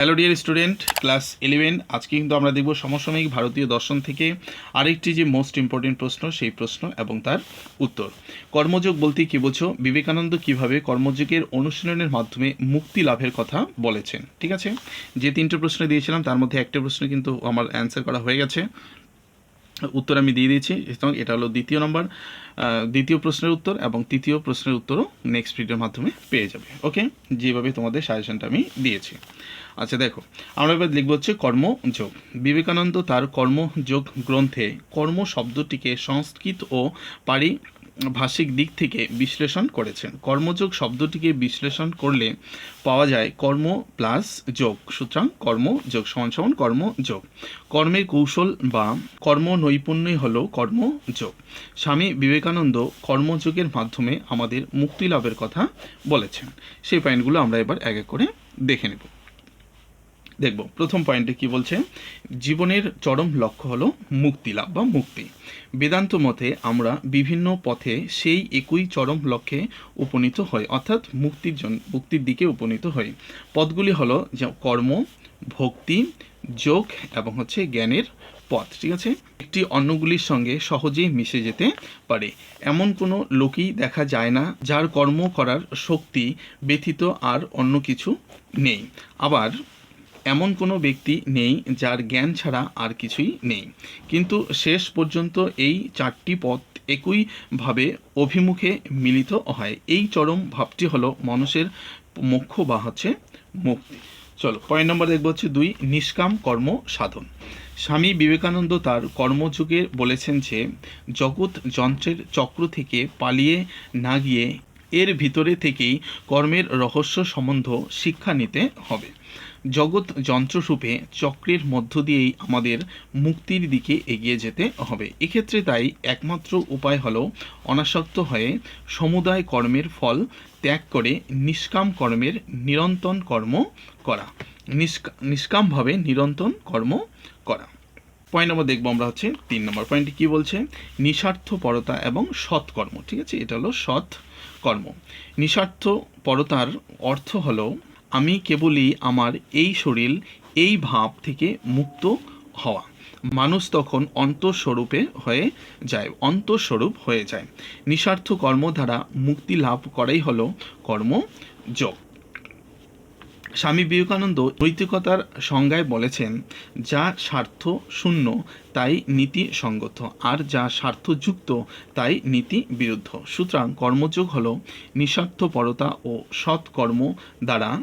Hello dear student class eleven আজকে কিন্তু আমরা দেখব সমসাময়িক ভারতীয় দর্শন থেকে আরেকটি যে মোস্ট ইম্পর্টেন্ট প্রশ্ন, সেই প্রশ্ন এবং তার উত্তর। কর্মযোগ বলতে কী বোঝো? বিবেকানন্দ কীভাবে কর্মযোগের অনুশীলনের মাধ্যমে মুক্তি লাভের কথা বলেছেন। ঠিক আছে? যে তিনটে প্রশ্ন দিয়েছিলাম, তার মধ্যে একটা প্রশ্ন কিন্তু আমার অ্যান্সার করা হয়ে গেছে। উত্তর আমি দিয়ে দিয়েছি এবং এটা হলো দ্বিতীয় নম্বর দ্বিতীয় প্রশ্নের উত্তর এবং তৃতীয় প্রশ্নের উত্তরও নেক্সট ভিডিওর মাধ্যমে পেয়ে যাবে ওকে যেভাবে তোমাদের সাজেশনটা আমি দিয়েছি। আচ্ছা দেখো, আমরা এবার লিখব হচ্ছে কর্মযোগ। বিবেকানন্দ তার কর্মযোগ গ্রন্থে কর্ম শব্দটিকে সংস্কৃত ও পারি ভাষিক দিক থেকে বিশ্লেষণ করেছেন। কর্মযোগ শব্দটিকে বিশ্লেষণ করলে পাওয়া যায় কর্ম প্লাস যোগ। সুতরাং কর্মযোগ সমান সমান কর্মযোগ। কর্মের কৌশল বা কর্ম নৈপুণ্যই হলো কর্মযোগ। স্বামী বিবেকানন্দ কর্মযোগের মাধ্যমে আমাদের মুক্তি লাভের কথা বলেছেন। সেই পয়েন্টগুলো আমরা এবার এক এক করে দেখে নেব। দেখব, প্রথম পয়েন্টে কি বলছে? জীবনের চরম লক্ষ্য হলো মুক্তি লাভ বা মুক্তি। বেদান্ত মতে আমরা বিভিন্ন পথে সেই একই চরম লক্ষ্যে উপনীত হই, অর্থাৎ মুক্তির জন্য মুক্তির দিকে উপনীত হই। পথগুলি হলো কর্ম, ভক্তি, যোগ এবং হচ্ছে জ্ঞানের পথ, ঠিক আছে? একটি অন্যগুলির সঙ্গে সহজেই মিশে যেতে পারে। এমন কোনো লোকই দেখা যায় না যার কর্ম করার শক্তি ব্যতীত আর অন্য কিছু নেই। আবার এমন কোনো ব্যক্তি নেই যার জ্ঞান ছাড়া আর কিছুই নেই। কিন্তু শেষ পর্যন্ত এই চারটি পথ একইভাবে অভিমুখে মিলিত হয়। এই চরম ভাবটি হলো মানুষের মোক্ষ বা হচ্ছে মুক্তি। চলো, পয়েন্ট নম্বর দেখব হচ্ছে দুই, নিষ্কাম কর্ম সাধন। স্বামী বিবেকানন্দ তার কর্মযুগে বলেছেন যে, জগৎ যন্ত্রের চক্র থেকে পালিয়ে না গিয়ে এর ভিতরে থেকেই কর্মের রহস্য সম্বন্ধ শিক্ষা নিতে হবে। জগৎ যন্ত্ররূপে চক্রের মধ্য দিয়েই আমাদের মুক্তির দিকে এগিয়ে যেতে হবে। এক্ষেত্রে তাই একমাত্র উপায় হলো অনাসক্ত হয়ে সমুদায় কর্মের ফল ত্যাগ করে নিষ্কাম কর্মের নিরন্তন কর্ম করা। নিষ্কা, নিষ্কামভাবে নিরন্তন কর্ম করা। পয়েন্ট নম্বর দেখব আমরা হচ্ছে তিন নম্বর পয়েন্টটি কী বলছে? নিস্বার্থপরতা এবং সৎকর্ম ঠিক আছে? এটা হলো সৎ কর্ম। নিঃস্বার্থপরতার অর্থ হলো, আমি কেবলই আমার এই শরীর, এই ভাব থেকে মুক্ত হওয়া। মানুষ তখন অন্তঃস্বরূপে হয়ে যায়, অন্তঃস্বরূপ হয়ে যায়। নিস্বার্থ কর্ম দ্বারা মুক্তি লাভ করাই হলো কর্মযোগ। স্বামী বিবেকানন্দ নৈতিকতার সংজ্ঞায় বলেছেন, যা স্বার্থ শূন্য, তাই নীতি সঙ্গত, আর যা স্বার্থযুক্ত তাই নীতি বিরুদ্ধ। সুতরাং কর্মযোগ হল নিঃস্বার্থপরতা ও সৎকর্ম দ্বারা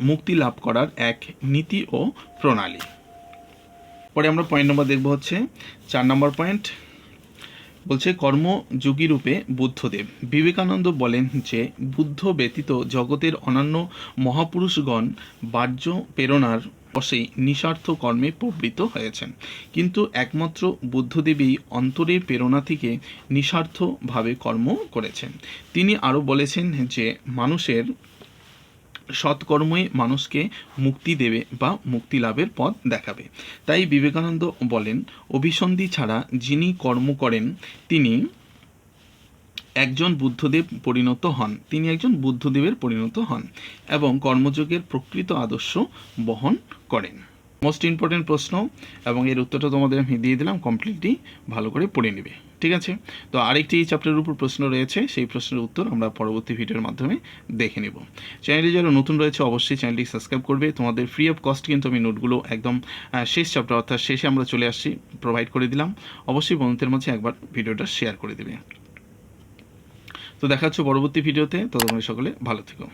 মুক্তি লাভ করার এক নীতি ও প্রণালী। পরে আমরা পয়েন্ট নম্বর দেখব হচ্ছে, চার নম্বর পয়েন্ট বলছে কর্মযোগী রূপে বুদ্ধদেব। বিবেকানন্দ বলেন যে, বুদ্ধ ব্যতীত জগতের অন্যান্য মহাপুরুষগণ বাহ্য প্রেরণার বসেই নিঃস্বার্থ কর্মে প্রবৃত্ত হয়েছেন। কিন্তু একমাত্র বুদ্ধদেবী অন্তরের প্রেরণা থেকে নিঃস্বার্থভাবে কর্ম করেছেন। তিনি আরও বলেছেন যে, মানুষের সৎকর্মই মানুষকে মুক্তি দেবে বা মুক্তি লাভের পথ দেখাবে। তাই বিবেকানন্দ বলেন, অভিসন্ধি ছাড়া যিনি কর্ম করেন, তিনি একজন বুদ্ধদেব পরিণত হন। তিনি একজন বুদ্ধদেবের পরিণত হন এবং কর্মযোগের প্রকৃত আদর্শ বহন করেন। মোস্ট ইম্পর্টেন্ট প্রশ্ন এবং এর উত্তরটা তোমাদের আমি দিয়ে দিলাম কমপ্লিটলি ভালো করে পড়ে নেবে, ঠিক আছে? তো আরেকটি চ্যাপ্টারের উপর প্রশ্ন রয়েছে, সেই প্রশ্নের উত্তর আমরা পরবর্তী ভিডিওর মাধ্যমে দেখে নেব। চ্যানেলে যারা নতুন রয়েছে, অবশ্যই চ্যানেলটি সাবস্ক্রাইব করবে। তোমাদের ফ্রি অফ কস্ট কিন্তু আমি নোটগুলো একদম শেষ চ্যাপ্টার অর্থাৎ শেষে আমরা চলে আসছি প্রোভাইড করে দিলাম। অবশ্যই বন্ধুদের মাঝে একবার ভিডিওটা শেয়ার করে দেবে। তো দেখা হচ্ছে পরবর্তী ভিডিওতে, ততক্ষণ সকলে ভালো থেকো।